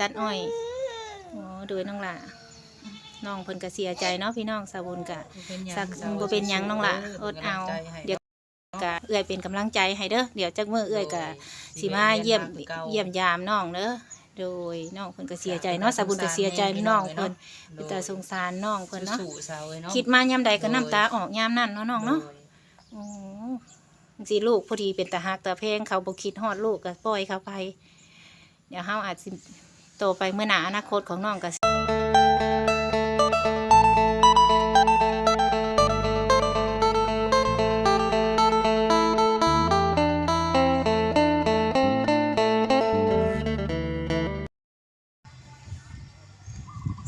ตัดอ้อยโอ้โดยน้องล่ะน้องเพิ่นก็เสียใจเนาะพี่น้องสาวบุญกะสักบ่เป็นหยังน้องล่ะอดเอาเดี๋ยวกะเอื้อยเป็นกำลังใจให้เด้อเดี๋ยวจักมื้อเอื้อยกะสิมาเยี่ยมเยี่ยมยามน้องเด้อโดยน้องเพิ่นก็เสียใจเนาะสาวบุญก็เสียใจน้องเพิ่นเป็นตาสงสารน้องเพิ่นเนาะสู่สาวเอ้ยเนาะคิดมายามใดก็น้ำตาออกยามนั้นเนาะน้องเนาะโอ้สิลูกพอดีเป็นตาหักตาเพลงเขาบ่คิดฮอดลูกก็ปล่อยเขาไป เดี๋ยวเฮาอาจสิ โตไปเมื่อหนาอนาคตของน้องก็สิ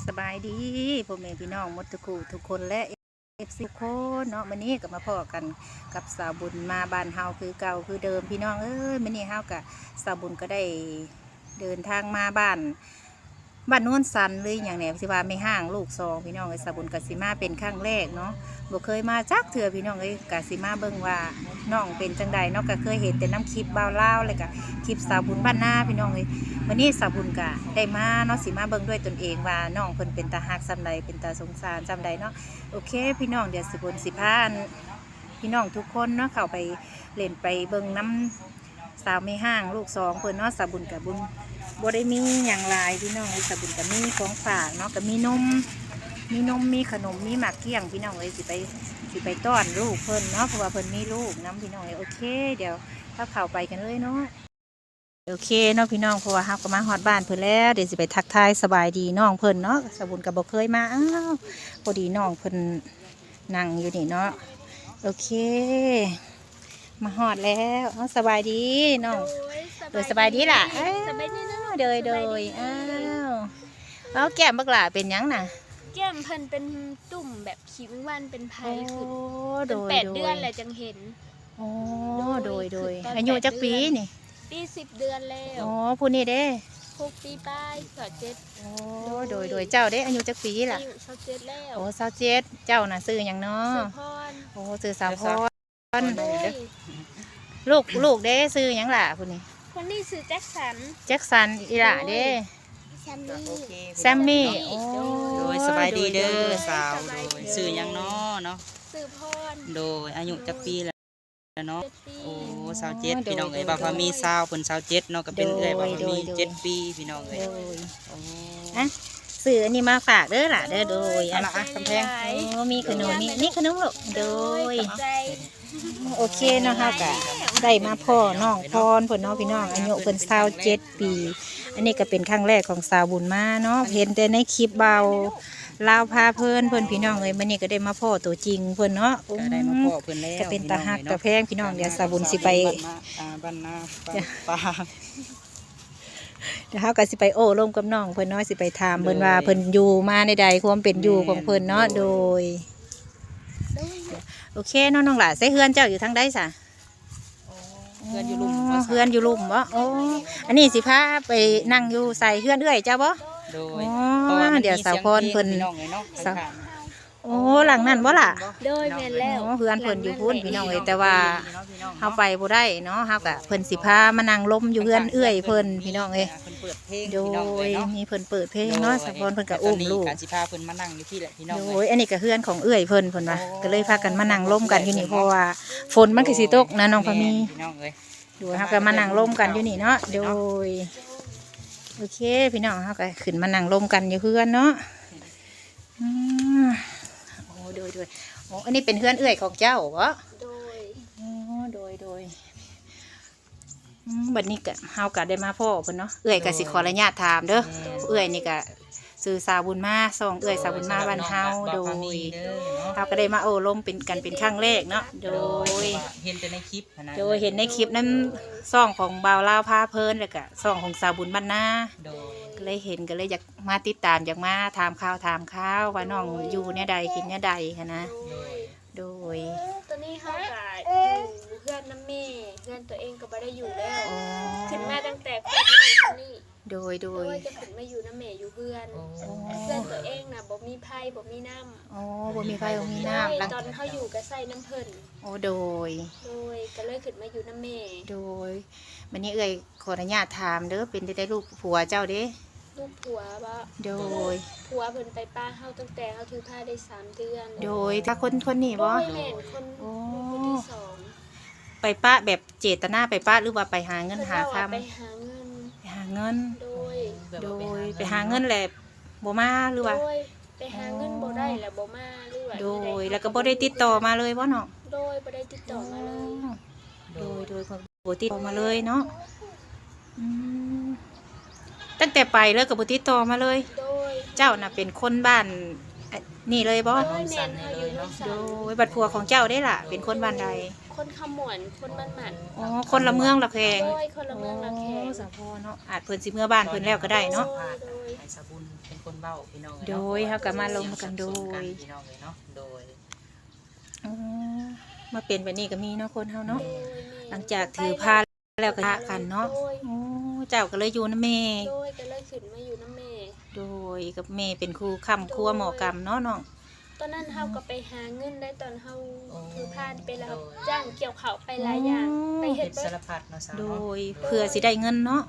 สบายดีพ่อแม่พี่น้องมดทุกคู่ทุกคนและเอฟซีโคนเนาะมื้อนี้ก็มาพอกันกับสาวบุญมาบ้านเฮาคือเก่าคือเดิมพี่น้องเอ้ยมื้อนี้เฮากับสาวบุญก็ได้ เดินทางมาบ้านบ้านโน้นสันหรืออย่างเนี้สิว่าไม่ห่างลูกซองพี่น้องเอ้สาบุญกับสิมาเป็นครั้งแรกเนาะบ่เคยมาจักเถื่อพี่น้องเอ้กะสิมาเบิ่งว่าน้องเป็นจังใดเนาะก็เคยเห็นแต่น้ำคลิปบ่าวลาเลยกะคลิปสาวบุญบ้านนาพี่น้องเอ้ยมื้อนี้สาวบุญกะได้มาเนาะสิมาเบิ่งด้วยตนเองว่าน้องเพิ่นเป็นตาฮักซำใดเป็นตาสงสารซำใดเนาะโอเค พี่น้องเดี๋ยวสิบนสิพานพี่น้องทุกคนเนาะเข้าไปเล่นไปเบิ่งน้ำสาวไม่ห้างลูกสองเพิ่นเนาะสาวบุญกับบุญ บ่ได้มีอย่างหลายพี่น้องสาวบุญกับมีของฝากเนาะกับมีนม มีนมมีขนมมีหมากเกี้ยงพี่น้องเลยสิไปสิไปต้อนลูกเพิ่นเนาะเพราะว่าเพิ่นมีลูกน้ำพี่น้องเลยโอเค เดี๋ยวถ้าเข้าไปกันเลยเนาะโอเคเนาะพี่น้องเพราะว่าเฮาก็มาฮอดบ้านเพิ่นแล้วเดี๋ยวสิไปทักทายสบายดีน้องเพิ่นเนาะสาวบุญกับบ่เคยมาอ้าวพอดีน้องเพิ่นนั่งอยู่นี่เนาะโอเค มาหอดแล้วเอาสบายดีน้องเออสบายดีล่ะสบายดี นะเดยเดยอ้าวเอาแก้มบักหล่าเป็นหยังน่ะ แก้มเพิ่นเป็นตุ่มแบบขีวิงวันเป็นไพโอ้ขึ้นโดเป็นยแปดโดเดือยนแหละจังเห็น โอ้โดยโดยตอนอายุแปดจักปีเดือนนี่ปีสิบเดือนแล้วโอ้ผู้นี้เด้หกปีป้ายสอดเจ็ดโอ้โดยโดยเจ้าเด้อายุจักปีล่ะ อายุสอดเจ็ดแล้วโอ้สาวเจ็ดเจ้าน่ะซื้อหยังเนาะเสือพรโอ้ซื้อสาวพร โดยลูกลูกเด้ซื้อหยังล่ะผู้นี้ คนนี้ซื้อแจ็คสันแจ็คสันอีหล่ะเด้แซมมี่แซมมี่โอ้โดยสบายดีเด้อโยสาวโดยสื่อหยังเนาะเนาะซื้อพรโดยอายุจักปีแล้วเนาะเจ็ดปีโอ้สาวเจ็ดพี่น้องเอ้ยบ่าวพามีสาวเพิ่นสาวเจ็ดเนาะก็เป็นเอ้ยบ่าวพามีเจ็ดปีพี่น้องเอ้ยโดยโอ้อะซื้ออันนี้มาฝากเด้อล่ะเด้อโดยเอาล่ะอะกำแพงโอ้มีขนมมีนี่ขนมลูกโดยขอบใจ โอเคเนาะค่ะกะได้มาพ่อน้องพรเพิ่นเน้องพี่น้องอายุเพิ่น27ปี อันนี้ก็เป็นครั้งแรกของสาวบุญมาเนาะเห็นแต่ในคลิปเบาลาวพาเพิ่นเพิ่นพี่น้องเอ้ยมื้อนี้ก็ได้มาพ่อตัวจริงเพิ่นเนาะก็ได้มาพ่อเพิ่นแล้วก็เป็นตาฮักตาแพงพี่น้องเดี๋ยวสาวบุญสิไปบ้านนาบ้านป่าเดี๋ยวเฮาก็สิไปโอ้ร่วมกับน้องเพิ่นเนาะสิไปถามเพิ่นว่าเพิ่นอยู่มาในใดความเป็นอยู่ของเพิ่นเนาะโดย โอเคเนาะน้องหล่ะใส่เฮือนเจ้าอยู่ทางใดซะเพื่อนอยู่ลุ่มอ๋อเฮือนอยู่ลุ่มบ่โอ้อันนี้สิพาไปนั่งอยู่ใส่เฮือนเอื้อยเจ้าบ่โดยอ๋อพราะมันมีเดี๋ยวสาวพรเพิ่นสียงพลงพี่น้องเอ้ยเนาะสาวข้างโอ้หลังนั้นบ่ล่ะโดยแม่นแล้วอ๋อเฮือนเพิ่นอยู่พุ่นพี่น้องเอ้ยแต่ว่า ๆเฮาไปบ่ได้เนาะเฮาก็เพิ่นสิพามานั่งลมอยู่เฮือนเอื้อยเพิ่นพี่น้องเอ้ยเพิ่นเปิดเพลงโดพี่น้องเอ้ยยเนาะมีเพิ่นเปิดเพลงเนาะสะพรเพิ่นก็อุ้มลูก การสิพาเพิ่นมานั่งอยู่ที่แหละพี่น้องโดเอ้ยยอันนี้ก็เฮือนของเอื้อยเพิ่นเพิ่นว่าก็เลยพากันมานั่งร่มกันอยู่นี่เพราะว่าฝนมันก็สิตกนะน้องพะมีพี่น้องเอ้ยดูเฮาก็มานั่งร่มกันอยู่นี่เนาะโดยโอเค พี่น้องเฮาก็ขึ้นมานั่งร่มกันอยู่เฮือนเนาะอืมโอ้โดยโดยโอ้อันนี้เป็นเฮือนเอื้อยของเจ้าเหรอโดยอ๋อโด ยโดยอืมบัดนี้ก็เฮาก็ได้มาพ่อเพิ่นเนาะเอื้อยก็สิขออนุญาตถามเด้อเอื้อยนี่ก็ซื้อสาวบุญมาส่งเอื้อยสาวบุญมาบ้านเฮาโดยเนาะเราก็ได้มาโอ้ลมเป็นกันเป็นครั้งแรกเนาะโดย เห็นแต่ในคลิปนะโดยเห็นในคลิปนั้นซ่องของบ่าวลาวพาเพลินแล้วก็ซ่องของสาวบุญบ้านนาโดยก็เลยเห็นก็เลยอยากมาติดตามอยากมาถามข่าวถามข่าวว่าน้องอยู่เนี่ยใดกินเนี่ยใดค่ะนะ โดยโดยตอนนี้เขากะอยู่เพื่อนน้ำเมเพื่อนตัวเองก็ไม่ได้อยู่แล้วอ๋อขึ้นมาตั้งแต่โคตรน้อยคนนี้โดยโดโดยยจะขึ้นมาอยู่น้ำเมอยู่เพื่อนโอ้เพื่อนตัวเองนะบ่มีไพ่บ่มีน้ำอ๋อบ่มีไฟบ่มีโดยน้ำลังตอนเขาอยู่ก็ใส่น้ำเพิ่นโอ้โดย โดยก็เลยขึ้นมาอยู่น้ำเมโดยวันนี้เอ่ยขออนุญาตถามเด้อเป็นได้ได้ลูกผัวเจ้าเด้ ลูกผัวว่าโดย ผัวเพิ่นไปป้าเฮาตั้งแต่เฮาถือผ้าได้สามเดือนโดยถ้าคนคนนี้โดบ่ยแม่นคนโอ้ คนที่สอง ไปปะแบบเจตนาไปปะหรือว่าไปหาเงินเพิ่นหาว่าคำไปหาเงินไปหาเงิน โดยแบบโดว่ายไปหาเงินแหละบ่มาหรือว่าโดยไปหาเงินบ่ได้แล้วบ่มาหรือว่าโดจั่งยใแล้วก็บ่ได้ติดต่อมาเลยบ่เนาะโดยบ่ได้ติดต่อมาเลย โดยโดยบ่ติดต่อมาเลยเนาะอืมตั้งแต่ไปแล้วก็บ่ติดต่อมาเลยโดยเจ้าน่ะเป็นคนบ้านเอ่อ นี่เลยบ่โดยแม่นเฮาอยู่โนนสัโดนยบัดผัวของเจ้าได้ล่ะ เป็นคนบ้านใดคนขมวนคนบ้านหมันอ๋อคนละเมืองละแพงโดยคนละเมืองละแขกโอ้สาพอเนาะอาจเพิ่นสิเมื่อบ้านเพิ่นแล้วก็ได้เนาะ โดยไอ้สาบุญเป็นคนเบ้าพี่น้องโดยเฮาก็มาลงกันโดย พี่น้องเลยเนาะโดยอ๋อมาเป็นแบบนี้ก็มีเนาะคนเฮาเนาะโดยแม่หลังจากถือผ้าแล้วก็ทะกันเนาะโดยโอ้เจ้าก็เลยอยู่นำแม่ โดยก็ โดยกับแม่เป็นครูค้ำครัวหมอกรรมเนาะน้อง ตอนนั้นเฮาก็ไปหาเงินได้ตอนเฮาถือผ้าไปแล้วจ้างเกี่ยวข้าวไปหลายอย่างไปเฮ็เฮ็ดดเบิสาดรพัดเนาะสาวโดเนาะยเพื่อสิได้เงินเนาะ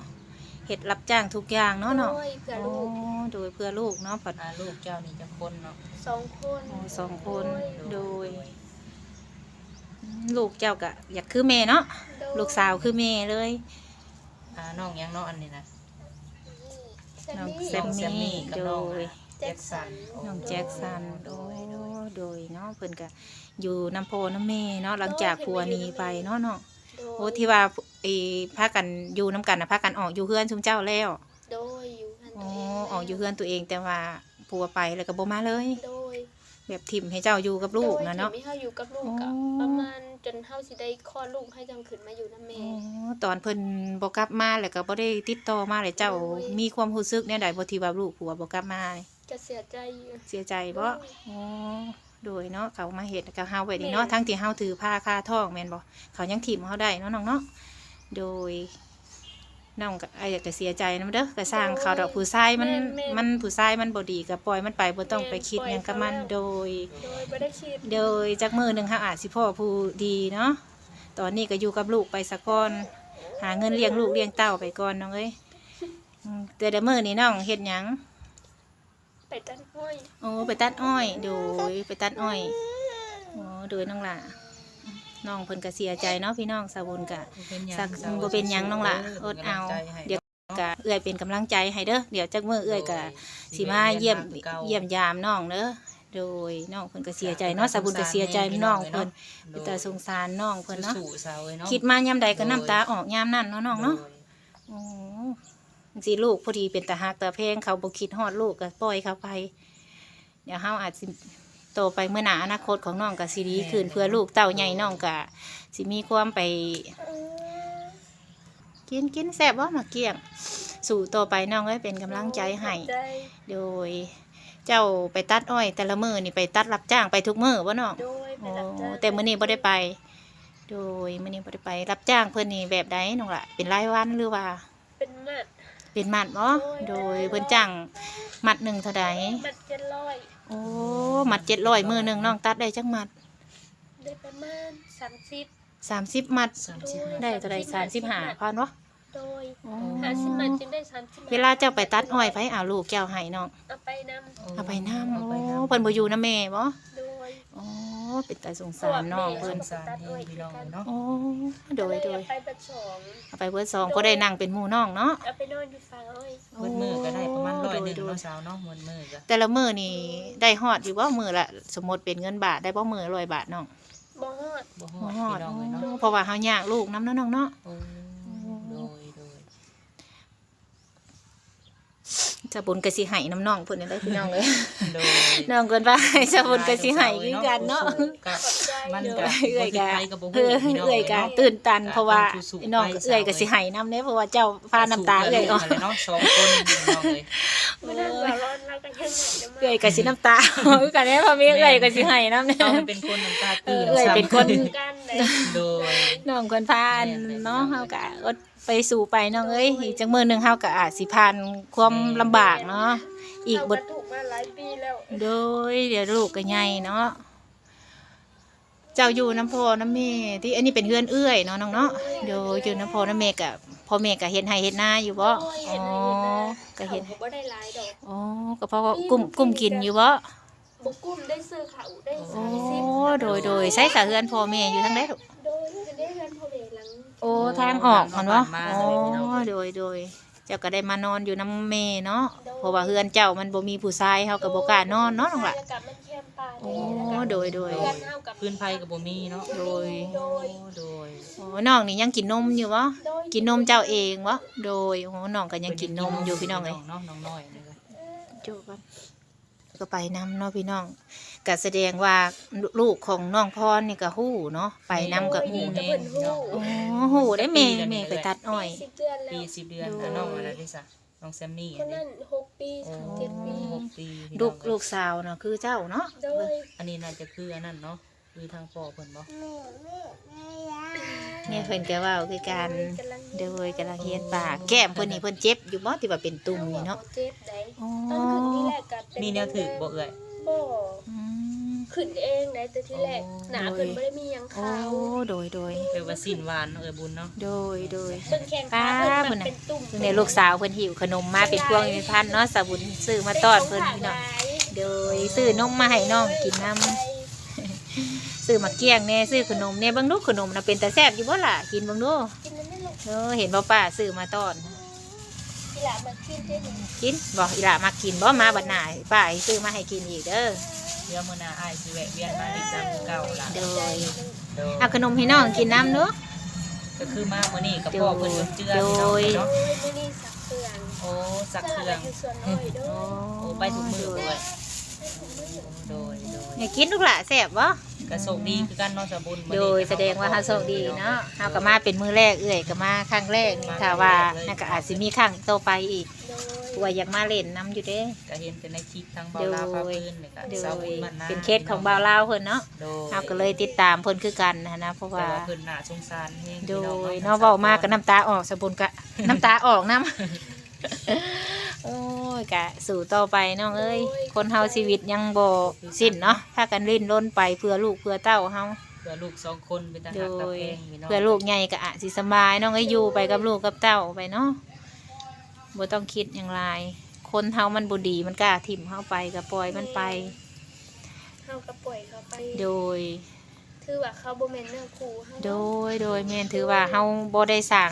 เฮ็ดรับจ้างทุกอย่างเนาะเนาะโดยเพื่อโอ้ลูกโดยเพื่อลูกเนาะปัด อ่าลูกเจ้านี่จะคนเนาะสองคนโอ้สองคน โดยอืมลูกเจ้าก็อยากคือแม่เนาะโดยลูกสาวคือแม่เลย อ่าน้องยังเนาะอันนี้นะ น้องแซแซมมมี่มี่กับโดน้องยแจ็คสันน้องแจ็คสันโดยโดยเนาะเพิ่นก็อยู่น้ำโพน้ำแม่เนาะหลังจากผัวหนีไปเนาะเนาะโดยโอ้ที่ว่าไอ้พากันอยู่น้ำกันนะพากันออกอยู่เฮือนชุมเจ้าแล้วโดยอยู่หันอ๋อตัวเงออกอยู่เฮือนตัวเองแต่ว่าผัวไปแล้วก็บ่มาเลย โดยแบบถิ่มให้เจ้าอยู่กับลูกนะเนาะโดยที่มีเฮาอยู่กับลูกกับอ๋อประมาณ จนเฮาสิได้คลอดลูกให้จังขึ้นมาอยู่น้ำแม่อ๋อตอนเพิ่นบ่กลับมาแล้วก็บ่ได้ติดต่อมาเลยเจ้ามีความรู้สึกแนวใดบ่ที่ว่าลูกผัวบ่กลับมานี่จะเสียใจอยู่ เสียใจบ่อ๋อโดยเนาะเขามาเฮ็ดกับเฮาไว้นี่เนาะทั้งที่เฮาถือผ้าคาท้องแม่นบ่เขายังถิ่มเฮาได้เนาะน้องเนาะโดย น้องก็ไอ้ก็เสียใจนำเด้อก็สร้างเขาดอกผู้ชายมันมันผู้ชายมันบ่ดีก็ปล่อยมันไปบ่ต้องไปคิดหยังกับมันโดย โดยบ่ได้คิดโดยจากมือหนึ่งเขาอาจสิพ่อผู้ดีเนาะ ตอนนี้ก็อยู่กับลูกไปสักก่อน หาเงินเลี้ยงลูกเลี้ยงเต้าไปก่อนน้องเอ้ยอืมแต่เดี๋ยวมือนี้น้องเฮ็ดหยัง ไปตัดห้อย โอ้ไปตัดอ้อย โดยไปตัดอ้อย โอ้โดยน้องล่ะ น้องเพิ่นก็เสียใจเนาะพี่น้องสาวบุญกะสักบ่เป็นหยังน้องล่ะอดเอาเดี๋ยวก็เอื้อยเป็นกำลังใจให้เด้อเดี๋ยวจักมือเอื้อยก็สิมาเยี่ยมเยี่ยมยามน้องเด้อโดยน้องเพิ่นก็เสียใจเนาะสาวบุญก็เสียใจน้องเพิ่นเป็นตาสงสารน้องเพิ่นเนาะสู่สาวเอ้ยเนาะคิดมายามใดก็น้ำตาออกยามนั้นเนาะน้องเนาะโอ้สิลูกพอดีเป็นตาหักตาเพลงเขาบ่คิดฮอดลูกก็ปล่อยเขาไปเดี๋ยวเฮาอาจสิ โตไปเมื่อหน้าอนาคตของน้องก็สิดีขึ้นเพื่อลูกเต้าใหญ่น้องก็สิมีความไป กินกินแซ่บบ่มาเกี้ยง สู่ต่อไปน้องเอ้ยเป็นกำลังใจให้ใจโดย เจ้าไปตัดอ้อย แต่ละมื้อนี่ไปตัดรับจ้างไปทุกมื้อบ่น้องโดยไปโอ้รับจ้างแต่มื้อนี้บ่ได้ไป โดยมื้อนี้บ่ได้ไป รับจ้างเพิ่นนี่แบบใดน้องล่ะ เป็นรายวันหรือว่า เป็นมัดเป็นมัดบ่โดยเพิ่นจ้างมัดหนึ่งเท่าใดมัดเจ็ดร้อยโอ้มัด700มื้อหนึงน้องตัดได้จักมัดได้ประมาณสามสิบ30มัด สามสิบได้เท่าใด35พันบ่โดยโอ้หาสิบมัดจึงได้สามสิบเวลาเจ้าไปตัดอ้อยไผเอาลูกเจ้าให้น้องเอาไปนำเอาไปนำเอาโอ้ไปนำเพิ่นบ่อยู่นำแม่บ่ โดยโอ้เป็นตาสงสารน้องเพิ่นสงสารแห้งพี่น้องเอ้ยเนาะโอ้โดยโดยเอาไปบัดสองเอาไปเบิดซองก็ได้นั่งเป็นหมู่น้องเนาะเอาไปนอนอยู่ฟังอ้อยเบิดมือก็ได้ประมาณร้อยหนึ่งโดเนาะสาวเนาะหมดมือก็แต่ละมื้อนี่ได้ฮอดอยู่บ่มื้อละสมมติเป็นเงินบาทได้บ่มื้อ100บาทน้องบ่ฮอดบ่ฮบ่อดฮอดพี่น้องเลยเนาะเพราะว่าเฮายากลูกนำเนาะน้องเนาะ โอ้โดยโดย จะบุญก็สิให้น้ำน้องเพิ่นนี่ได้พี่น้องเอ้ยโดยน้องเพิ่นว่าจะบุญก็สิให้คือกันเนาะก็มันเอื้ก็อยกะบ่ผิดไปก็บ่เอฮู้อพี่น้องเอื้อยกะเนาะตื่นตันเพราะว่าสู้ๆไอ้น้องไปเอื้อยก็สิให้นำเด้เพราะว่าเจ้าพาน้ำตาเอื้อยออกสู้กันเลยเนาะสองคนพี่น้องเลยเมื่อนั้นว่าร้อนเราก็ยังไงจะมาเอื้อยก็สิน้ำตาคือกันแน่พอมีเอื้อยก็สิให้นำเนี่ยเอามันเป็นคนน้ำตาตื้นเออเอื้อยเป็นคนกันเลยโดยน้องคนพานเนาะเฮาก็อด ไปสู่ไปน้องเอ้ยอีกจังมื้อหนึงเฮาก็อาจสิผ่านความลำบากเนาะอีกบทเราถูกมาหลายปีแล้วโดยเดี๋ยวลูกก็ใหญ่เนาะเจ้าอยู่น้ำพ่อน้ำแม่ที่อันนี้เป็นเฮือนเอื้อยเนาะน้องเนาะโดยอยู่น้ำพ่อน้ำแม่กับพ่อแม่ก็เฮ็ดให้เฮ็ดนาอยู่บ่อ๋อก็เห็นเขาบ่ได้หลายดอกอ๋อก็เพราะว่ากลุ่มกลุ่มกินอยู่บ่บ่กุ้มได้ซื้อเขาได้โอ้สามสิบโดยโดยใช้สาเฮือนพ่อแม่อยู่ทางใดลูก โอ้ทางออกมันบ่อ๋อโดยโดยเจ้าก็ได้มานอนอยู่น้ำแม่เนาะเพราะว่าเฮือนเจ้ามันบ่มีผู้ชายเฮาก็บ่กล้านอนเนาะน้องล่ะแล้วก็มันแคมป่าโอ้แล้วก็โดยโดยเพื่อนเฮากับพื้นไผก็บ่มีเนาะโดยโดยโดยโอ้น้องนี่ยังกินนมอยู่บ่โดยกินนมเจ้าเองบ่โดยโอ้น้องก็ยังกินนมอยู่พี่น้องเอ้ยเนาะน้องน้อยนี่ก็โจกันก็ไปนำเนาะพี่น้อง ก็แสดงว่าลูกของน้องพรนี่ก็ฮู้เนาะไปนำกับโดฮู้ยกับเพิ่นฮู้โอ้ฮู้ได้แม่แม่ไปตัดอ้อยสิบเดือนแล้ปีว10เดือนอะน้องอะไรดิซะน้องแซมมี่คอันนนี้นั้นหกปีสามเจ็ดปี หกปีพี่น้ลูอกงลูกสาวเนาะคือเจ้าเนาะโดยอันนี้น่าจะคืออันนั้นเนาะคือทางพ่อเพิ่นบ่เนี่ยเพิ่นก็เว้าคือการกำลังโดยกำลังเฮียนปากแก้มเพิ่นนี่เพิ่นเจ็บอยู่บ่ที่ว่าเป็นตุ่มนี่เนาะเจ็บได้อ๋อตอนขึ้นที่แรกกับมีแนวถือบ่เอ่ย บ่อืมขึ้นเองได้แต่ที่แรกโอ้หนาเพิ่นบ่ได้มีหยังโอ้ขาวโดยโดยแปลว่าสิ้นหวานเนาะเอ้ยบุญเนาะโดยโดย เพิ่นแข้งขาป้าเพิ่นเพิ่นน่ะ เป็นตุ่มซึ่งในลูกสาวเพิ่นหิวขนมมาเป็นพวงเป็นพันเนาะสาบุญซื้อมาต้อนเพิ่นพี่น้องโดยซื้อนมมาให้น้องกินน้ำซื้อมาเกี้ยงแน่ซื้อขนมแน่เบิ่งดูขนมน่ะเป็นตาแซ่บอยู่บ่ล่ะกินเบิ่งดูกินแล้วไม่ลงเออเห็นบ่ป้าซื้อมาต้อนที หลังมากินได้หนึ่งกินบอกอีหล่ามากินบ่มาบัดหน้าป้าให้ซื้อมาให้กินอีกเด้อเดี๋ยวมื้อหน้าอ้ายสิแวะเวียนมาอีกตามเก่าล่ะโดยโดยเอาขนมให้น้องกินน้ำเนาะก็คือมามื้อนี้กับพ่อเพิ่นจนเจือพี่น้องโดยเนาะโดยไม่นี่สักเครื่องโอ้สักเครื่องอยู่ส่วนน้อยโดโอ้ยโอ้ไปถุงมือด้วย โดยโดยให้กินลูกหล่ะแซ่บบ่ก็โชคดีคือกันเนาะสะบุญมื้อโดนี้ยแสดงว่าเฮาโชคดีเนาะเฮาก็มาเป็นมื้อแรกเอ้อยก็มาครั้งแรกนี่ถ้าว่านั่นก็อาจสิมีครั้งต่อไปอีกโดยว่าอยากมาเล่นน้ำอยู่เด้ ก็เห็นเป็นในคลิปทางเบาลาวพาเพิ่นนี่ก็โดสาวยบุญบ้านนาเป็นเคสของบ่าวลาวเพิ่นเนาะโดยเฮาก็เลยติดตามเพิ่นคือกันนะนะเพราะแต่ว่าว่าเพิ่นน่าสงสารแฮงโดพี่น้องยเนาะเว้ามาก็น้ำตาออกสะบุญก็น้ำตาออกน้ำ โอ้ยกะสู่ต่อไปน้องเอ้ยคนเฮาชีวิตยังบ่สิ้นเนาะถ้ากันริ้นล้นไปเพื่อลูกเพื่อเต้าเฮาเพื่อลูกสองคนเป็นทโดหารตะยแพงพี่น้องเพื่อลูกใหญ่ก็อาจสิสบายน้องเอ้ยอยู่ไปกับลูกกับเต้าไปเนาะบ่ต้องคิดอย่างไรคนเฮามันบ่ดีมันกล้าถิ่มเฮาไปก็ปล่อยมันไปเขาก็ปล่อยเขาไปโดย ถือว่าเขาบ่แม่นเนื้อคู่เฮาโดยโดยแม่นถือว่าเฮาบ่ได้สั่ง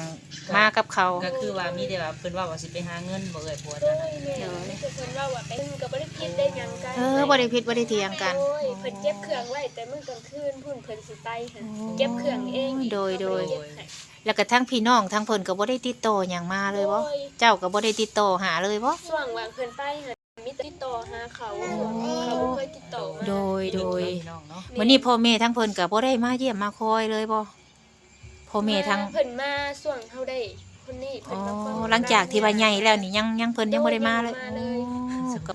มากับเขา ก็คือว่ามีแต่ว่าเพิ่นว่าว่าสิไปหาเงินบ่เอ่ยผัวโดเจ้ายน่ะแม่นี่คือเพิ่นเล่าว่าไปมึงก็บ่ได้ผิดได้หยังกันเออบ่ได้ผิดบ่ได้เถียงกันโดยเพิ่นเก็บเครื่องไว้แต่มื้อกลางคืนพุ่นเพิ่นสิไปหั่นเก็บเครื่องเองอีกโดยโดย เพิ่นเก็บให้ แล้วก็ทั้งพี่น้องทั้งเพิ่นก็บ่ได้ติดต่อหยังมาเลยบ่โดยเจ้าก็บ่ได้ติดต่อหาเลยบ่ ช่วงวางเพิ่นไปหั่น มีแต่ติดต่อหาเขาเขาบ่เคยติดต่อมาโดยโดยพี่น้องเนาะวันนี้พ่อแม่ทั้งเพิ่นก็บ่ได้มาเยี่ยมมาคอยเลยบ่พ่อแม่ทั้งเพิ่นมาช่วงเฮาได้คนนี้อ๋เพิ่นมาฟัอหลังจากที่ว่าใหญ่แล้วนี่ยังยังเพิ่นยังบ่ได้มาเลยโดยยังบ่ได้มาเลยอ๋อสุข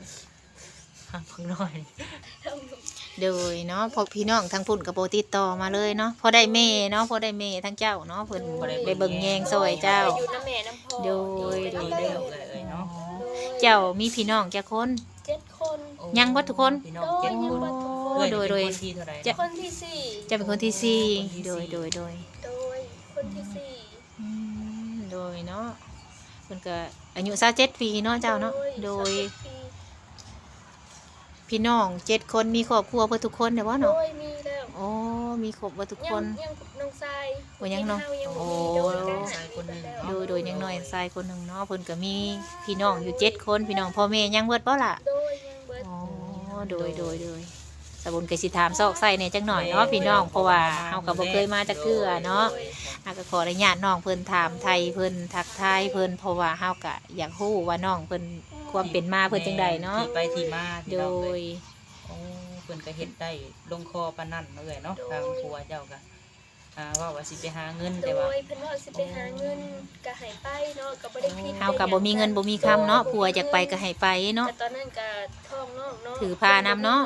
หาพังน้อยโดยเนาะพอพี่น้องทั้งพุ่นก็บ่ติดต่อมาเลยเนาะพอได้แม่เนาะพอได้แม่ทั้งเจ้าเนาะเพิ่นได้เบิ่งแยงซอยเจ้า อยู่น้ำแม่น้ำพ่อโดยโดดียแล้วเอ่ยเนาะ เจ้ามีพี่น้องจักคน เจ็ดคนโอ้ยังบ่ทุกคน พี่น้องเจ็ดคนโอ้เอ้ยโดย เป็นโดยคนที่เท่าไหร่จะเนาะคนที่สี่เจะเป็นคนที่สี่ โดยโดยโดยโดยคนที่สี่อืมโดยเนาะเพิ่นก็อายุ27ปีเนาะเจ้าเนาะโดยสามสิบปีพี่น้องเจ็ดคนมีครอบครัวเพื่อทุกคนเดี๋ยวว่าโดเนาะยมีแล้วโอ้มีครบเพื่อทุกยัคนยังน้อง ทรายโอ้ยังน้องเฮายังบ่โอ้มีโดยกันทรายคนหนึ่งโดยโดยยังน้อยทรายคนหนึ่งเนาะเพิ่นก็มีพี่น้องอยู่เจ็ดคนพี่น้องพ่อแม่ยังเบิดบ่ล่ะโดยยังเบิดอ๋อโดยโดยโดยสบุญกสิถามซอกไส้เนี่ยจังหน่อยเนาะพี่น้องเพราะว่าเฮาก็บ่เคยมาจักเทื่อเนาะอาก็ขออนุญาตน้องเพิ่นถามไทยเพิ่นทักทายเพิ่นเพราะว่าเฮาก็อยากฮู้ว่าน้องเพิ่นความเป็นมาเพิ่นจังใดเนาะที่ไปที่มาพี่โดน้องเอ้ยโอ้เพิ่นก็เฮ็ดได้ลงคอปานนั้นเอ้ยเนาะทางผัวเจ้าก็ อ่าว่าว่าสิไปหาเงินโดแต่ว่ายเพิ่นว่าสิไปหาเงินก็ให้ไปเนาะก็บ่ได้ผิดเฮาก็บ่มีเงินบ่มีคำเนาะผัวอยากไปก็ให้ไปเนาะ แต่ตอนนั้นก็ท้องน้องเนาะถือพานำเนาะ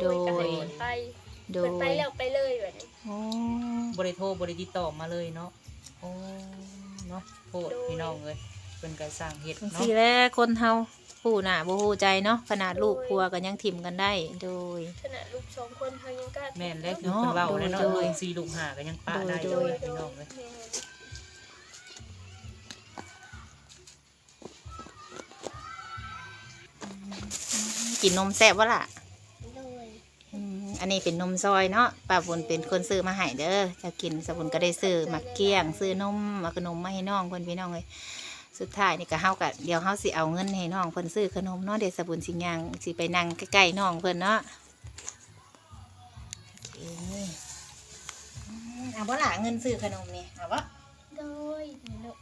โดย ก็ให้เพิ่นไปโดเพิ่ยนไปแล้วไปเลยแบบนี้ โอ้บ่ได้โทรบ่ได้ติดต่อมาเลยเนาะโอ้เนาะโทษพี่น้องเอ้ยเพิ่นก็สร้างเฮ็ดจังเนาะ ซี่แหละคนเฮา ผู้หน้าบ่ฮู้ใจเนาะขนาดลูกผัวก็ยังถิ่มกันได้โดย ขนาดลูกสองคนเฮายังกล้าแม่นแล้วคือเพิ่นเว้าแล้วเนาะโดยลูกสี่ลูกห้าก็ยังปะได้โดเลยยพี่น้องเอ้ยแม่นกินนมแซ่บวะล่ะโดยอืมอันนี้เป็นนมซอยเนาะป้าบุญเป็นคนซื้อมาให้เด้อจะกินสบุญก็ได้ซื้อมักเกี้ยงซื้อนมเอาขนมมาให้น้องเพิ่นพี่น้องเลย สุดท้ายนี่ก็เฮาก็เดี๋ยวเฮาสิเอาเงินให้น้องเพิ่นซื้อขนมเนาะเดี๋ยวสบุญสิย่างสิไปนั่งใกล้ๆน้องเพิ่นเนาะโอเคอืมเอาบ่ล่ะเงินซื้อขนมนี่เอาบ่โดยนี่ลูก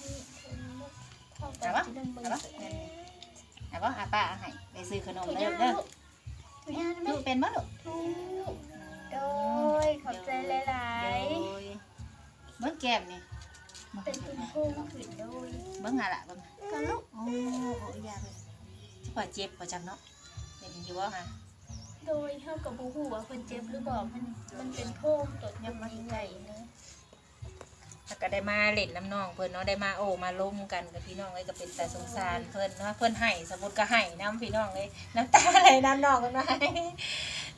นี่เป็นลูกพ่อเอากับ่บที่ดำเนินเอาบ่เงินนี่เอาบ่อาป้าเอาให้ไปซื้อขนมถุงเด้ยาอเด้อลูกถุงยาไหมลูกเป็นบ่ลูกถุงโดยขอบใจหลายโดยเบิ่งแก้มนี่ๆ เป็นคุณครูขึ้นโดยเบิ่งหาละเบิ่งกันลูกโอ้โอ้ยาเลยจะกว่าเจ็บกว่าจังเนาะเป็นอยู่ว่าฮะโดยเท่ากับบูหูว่าคนเจ็บหรือบอกมันมันเป็นโพงตดยังมันใหญ่นะแล้วก็ได้มาเล่นน้ำน้องเพิ่นเนาะได้มาโอ้มาล้มกันกับพี่น้องเลยก็เป็นแต่สงสารเพิ่นเนาะเพิ่นให้สมมุติก็ให้น้ำพี่น้องเลยน้ำตาไหลน้ำน้องเพิ่นมาให้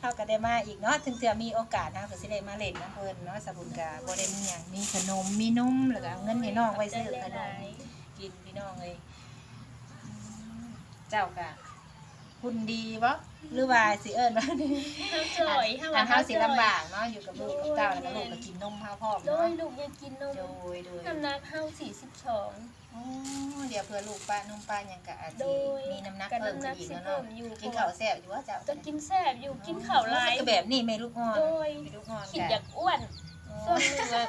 เขาก็ได้มาอีกเนาะถึงจะมีโอกาสนะก็สิได้มาเล่นน้ำเพิ่นเนาะสมมุติก็บ่ได้มีหยังมีขนมมีนมแล้วก็เอาเงินให้น้องไว้ซื้อขนมกินพี่น้องเลยเจ้ากะคุณดีบ่หรือว่าสิเอิ้นว่าห้ามจ่อยห้ามทางเฮาสิลำบากเนาะอยู่กับลูกกับเต้าแล้วก็ลูกก็กินนมเฮาพร้อมโดเนาะยลูกยังกินนมโดยโดยน้ำหนักเฮาสี่สิบสอง อ๋อเดี๋ยวเพื่อลูกป้านมป้าหยังก็อาจโดสิยมีน้ำหนักกับเพิ่มน้ำหนัขึ้กนอีกสิเนาะเพิ่มอยู่ กินข้าวแซ่บอยู่ว่าเจ้าจะกินแซ่บอยู่กินข้าวหลาย ก็แบบนี้แม่ลูกอ่อนโดยลูกอ่อนคิดกะอยากอ้วนอ๋อส่วนหนึ่งอะ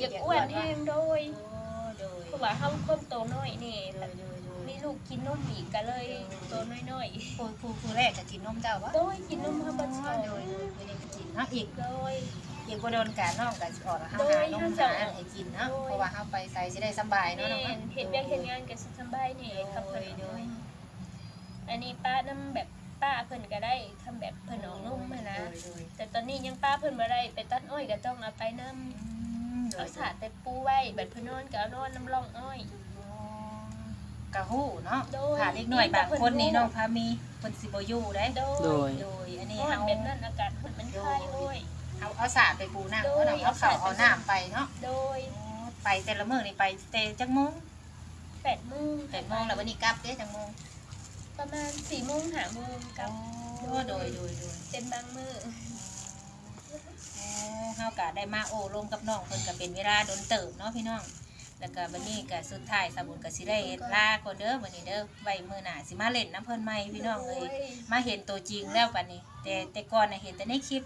อยากอ้วนแห้งโดยโอ้โดยเพราะว่าเฮาคนโตน้อยนี่โดยโดยโดย มีลูกกินนมอีกก็เลยโตน้อยผู้ผู้ผู้แรกก็กินนมเจ้าบ่ๆโดยกินนมเฮาบ่ชอบโดยโดยไม่ได้ไปกินเนาะอีกโดย อีกบ่โดนการน้องก็สิออกแล้วเฮาโดหายนมเฮาจะหาให้กินเนาะโดยเพราะว่าเฮาไปใส่สิได้สำบายแม่เนาะน้องเนาะนเห็นเวียกเห็นงานก็สิสำบายนี่ครับโดเพิ่ยนโดยอันนี้ป้านํแบบป้าเพิ่นก็ได้ทำแบบเพิ่นเอานุ่มหั้นนะโดยแต่ตอนนี้ยังป้าเพิ่นบ่ได้ไปตัดอ้อยก็ต้องเอาไปนํโดเอายสาดไปปูไว้บัดเพิ่นนอนก็เอานอนน้ำร่องอ้อยกะฮู้เนาะโดยค่ะเล็กน้อยบางคนนี่น้องพามีเพิ่นสิบ่อยู่ได้โดโดยยโดยอันนี้นี่เฮาแบบนั้นอากาศมันคลายอ้อย เอาเอาสาดไปปูน้ำโดยเอาน้ำเอาข้าวเอาน้ำไปเนาะโดยไปแต่ละมื้อนี่ไปแต่จักโมง8โมง8โมงแล้ววันนี้กลับเด้จักโมงประมาณ4โมง5โมงกับโอ้โดยโดยโดยเป็นบางมื้อโอ้เฮาก็ได้มาโอ้ลมกับน้องเพิ่นก็เป็นเวลาโดนเติบเนาะพี่น้องแล้วก็วันนี้ก็สุดท้ายสาบุญก็สิได้ลาก่อนเด้อวันนี้เด้อไว้มื้อหน้าสิมาเล่นน้ำเพิ่นใหม่พี่น้องเอ้ยมาเห็นตัวจริงแล้วบัดนี้ แต่แต่ก่อนน่ะเห็นแต่ในคลิป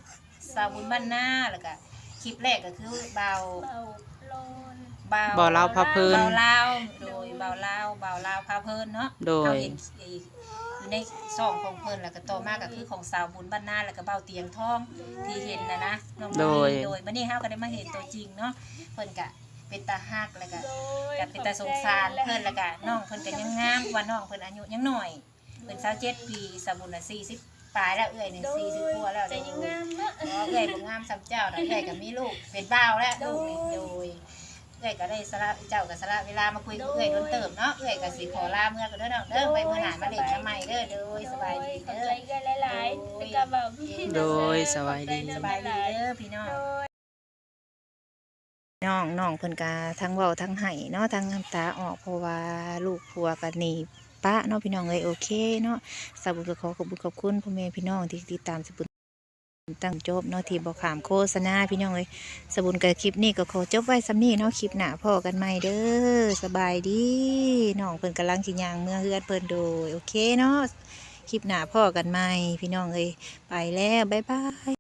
สาบุญบ้านนาแล้วก็คลิปแรกก็คือเบาเบาร้อนเบาบ่เล่าพาเพลิน เบาลาวโดยเบาลาวเบาลาวพาเพลินเนาะโดยเราเห็นไอ้อยู่ในซองของเพิ่นแล้วก็ต่อมาก็คือของสาวบุญบ้านนาแล้วก็เบาเตียงทองที่เห็นนะนะน้องโดย โดยวันนี้เฮาก็ได้มาเห็นตัวจริงเนาะเพิ่นก็เป็นตาฮักแล้วก็ โดยก็เป็นตาสงสารเพิ่นแล้วก็น้องเพิ่นก็ยังงามว่าน้องเพิ่นอายุยังน้อยเพิ่น27ปีสาวบุญน่ะ40 ปลายแล้วเอ้ยนี่โดย40กว่าแล้วใจเด้อยังงามเนาะอ๋อเอ้ยบ่งามสำเจ้าดอกเอ้ยก็มีลูกเป็นบ่าวแล้วลูกนี่โดยเอ้ยก็ได้สละเจ้าก็สละเวลามาคุยกับเอ้ยโดนเติมเนาะเอ้ยก็สิขอลาเมื่อก็เด้อเนาะเด้อไปมื้อหน้ามาเล่นกันใหม่เด้อโดยสบายดีขอบเด้ใจอกันหลายๆเป็นกระเป๋าพี่โดยสบายดี สบายดีเด้อพี่น้องโดยน้องน้องเพิ่นกาทั้งเว้าทั้งไห้เนาะทั้งน้ำตาออกเพราะว่าลูกผัวกันนี่ ป้าเนาะพี่น้องเอ้ยโอเคเนาะสาบุญก็ขอขอบคุณขอบคุณพ่อแม่พี่น้องที่ติดตามสาบุญตั้งจบเนาะทีบอกขามโฆษณาพี่น้องเอ้ยสาบุญกับคลิปนี้ก็ขอจบไว้สำนี้เนาะคลิปหน้าพ่อกันใหม่เด้อสบายดีน้องเพิ่นกำลังสินยางเมื่อเฮือนเพิ่นโดยโอเคเนาะคลิปหน้าพ่อกันใหม่พี่น้องเอ้ยไปแล้วบ๊ายบาย